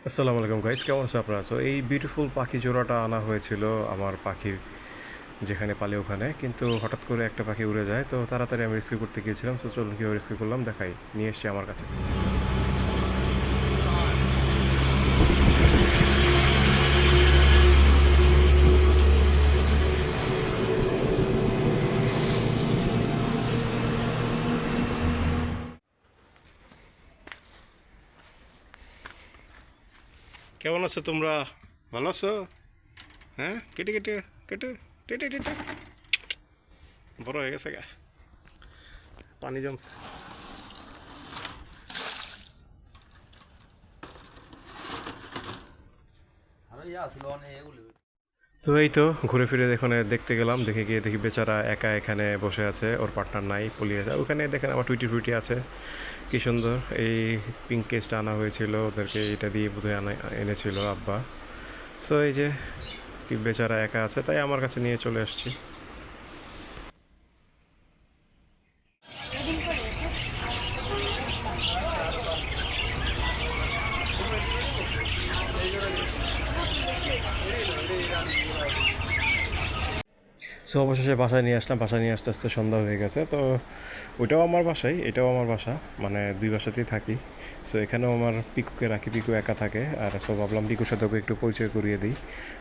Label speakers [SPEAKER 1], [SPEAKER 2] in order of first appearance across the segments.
[SPEAKER 1] আসসালামু আলাইকুম গাইস কেমন আছো আপনারা? সো এই বিউটিফুল পাখি জোড়াটা আনা হয়েছিল আমার পাখির যেখানে পালে ওখানে, কিন্তু হঠাৎ করে একটা পাখি উড়ে যায়, তো তাড়াতাড়ি আমি রেস্কিউ করতে গিয়েছিলাম। সো চলুন কীভাবে রেস্কিউ করলাম, দেখাই। নিয়ে এসছি আমার কাছে। কেমন আছো তোমরা? ভালো আছো? হ্যাঁ? কেটে কেটে কেটে কেটে টেটে। বড় হয়ে গেছে গা। পানি জমছে।
[SPEAKER 2] আরে ইয়া আসলো অনেক
[SPEAKER 1] তো এই তো, ঘুরে ফিরে এখানে দেখতে গেলাম। দেখে গিয়ে দেখি বেচারা একা এখানে বসে আছে, ওর পার্টনার নাই পলিয়ে যায় ওখানে দেখেন আমার টুইটি ফুইটি আছে। কি সুন্দর, এই পিঙ্ক কেসটা আনা হয়েছিল, ওদেরকে এটা দিয়ে বোধহয় আনা এনেছিল আব্বা। সো এই যে, কি বেচারা একা আছে, তাই আমার কাছে নিয়ে চলে আসছি। সো অবশেষে বাসায় নিয়ে আসলাম। বাসায় নিয়ে আসতে আসতে সন্ধ্যা হয়ে গেছে। তো ওইটাও আমার বাসাই, এটাও আমার বাসা। মানে দুই বাসাতেই থাকি। সো এখানেও আমার পিকুকে রাখি। পিকু একা থাকে। আর সো ভাবলাম পিকুর সাথে ওকে একটু পরিচয় করিয়ে দিই।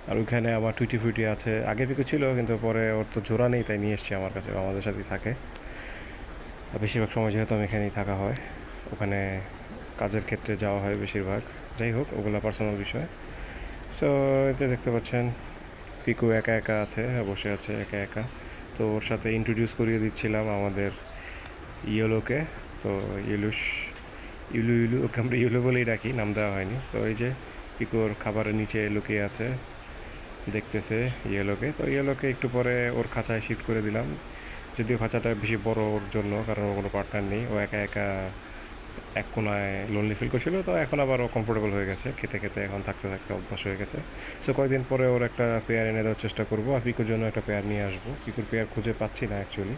[SPEAKER 1] আর ওইখানে আমার টুইটি ফুইটি আছে। আগে পিকু ছিল, কিন্তু পরে ওর তো জোড়া নেই, তাই নিয়ে এসছি আমার কাছে আমাদের সাথেই থাকে। আর বেশিরভাগ সময় যেহেতু আমি এখানেই থাকা হয়, ওখানে কাজের ক্ষেত্রে যাওয়া হয় বেশিরভাগ। যাই হোক, ওগুলো পার্সোনাল বিষয়। সো এতে দেখতে পাচ্ছেন, পিকু একা একা আছে, বসে আছে একা একা। তো ওর সাথে ইন্ট্রোডিউস করিয়ে দিচ্ছিলাম আমাদের ইয়েলোকে। তো ইয়েলুস ইউলু ইউলু ওকে আমরা ইউলু বলেই ডাকি, নাম দেওয়া হয়নি। তো এই যে পিকুর খাবারের নিচে লুকিয়ে আছে, দেখতেছে ইয়েলোকে। তো ইয়েলোকে একটু পরে ওর খাঁচায় শিফট করে দিলাম। যদিও খাঁচাটা বেশি বড় ওর জন্য, কারণ ওর কোনো পার্টনার নেই। ও একা একা এক কোনায় লোনলি ফিল করছিল, তো এখন আবার ও কমফোর্টেবল হয়ে গেছে। খেতে খেতে এখন থাকতে থাকতে অভ্যাস হয়ে গেছে। সো কয়েকদিন পরে ওর একটা পেয়ার এনে দেওয়ার চেষ্টা করব, আর পিকুর জন্য একটা পেয়ার নিয়ে আসব। পিকুর পেয়ার খুঁজে পাচ্ছি না অ্যাকচুয়ালি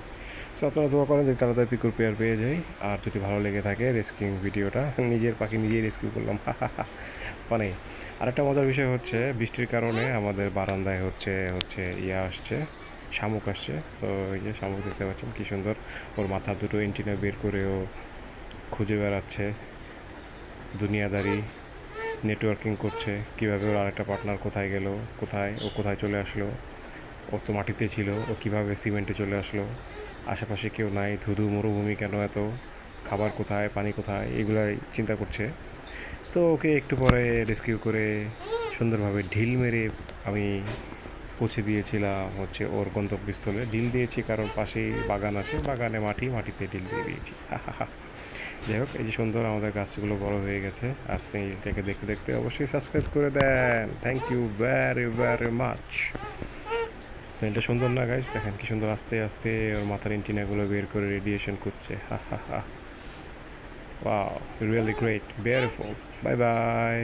[SPEAKER 1] সো আপনারা দোয়া করেন যে তাড়াতাড়ি পিকুর পেয়ার পেয়ে যাই, আর যদি ভালো লেগে থাকে রেস্কিউং ভিডিওটা, নিজের পাখি নিজেই রেস্কিউ করলাম। ফানি আরেকটা মজার বিষয় হচ্ছে, বৃষ্টির কারণে আমাদের বারান্দায় হচ্ছে হচ্ছে ইয়ে আসছে, শামুক আসছে। তো এই যে শামুক দেখতে পাচ্ছেন, কী সুন্দর। ওর মাথার দুটো এন্টিনা বের করে ও খুঁজে বেড়াচ্ছে, দুনিয়াদারি নেটওয়ার্কিং করছে, কীভাবে ওর আরেকটা পার্টনার কোথায় গেল, কোথায়, ও কোথায় চলে আসলো, ও তো মাটিতে ছিল, ও কীভাবে সিমেন্টে চলে আসলো, আশেপাশে কেউ নাই, ধুধু মরুভূমি কেন এত, খাবার কোথায়, পানি কোথায়, এগুলাই চিন্তা করছে। তো ওকে একটু পরে রেস্কিউ করে সুন্দরভাবে ঢিল মেরে আমি পৌঁছে দিয়েছিলাম হচ্ছে ওর গন্তব্যস্থলে। ঢিল দিয়েছি কারণ পাশেই বাগান আছে, বাগানে মাটি, মাটিতে ঢিল দিয়ে দিয়েছি। যাই হোক, এই যে সুন্দর আমাদের গাছগুলো বড় হয়ে গেছে, আর সিঙ্গিলটাকে দেখতে দেখতে অবশ্যই সাবস্ক্রাইব করে দেন। Thank you very very much সিঙ্গিলটা সুন্দর না গাছ দেখেন কি সুন্দর আস্তে আস্তে ওর মাথার এন্টিনাগুলো বের করে রেডিয়েশন করছে। হা হা হা। Wow really great beautiful bye bye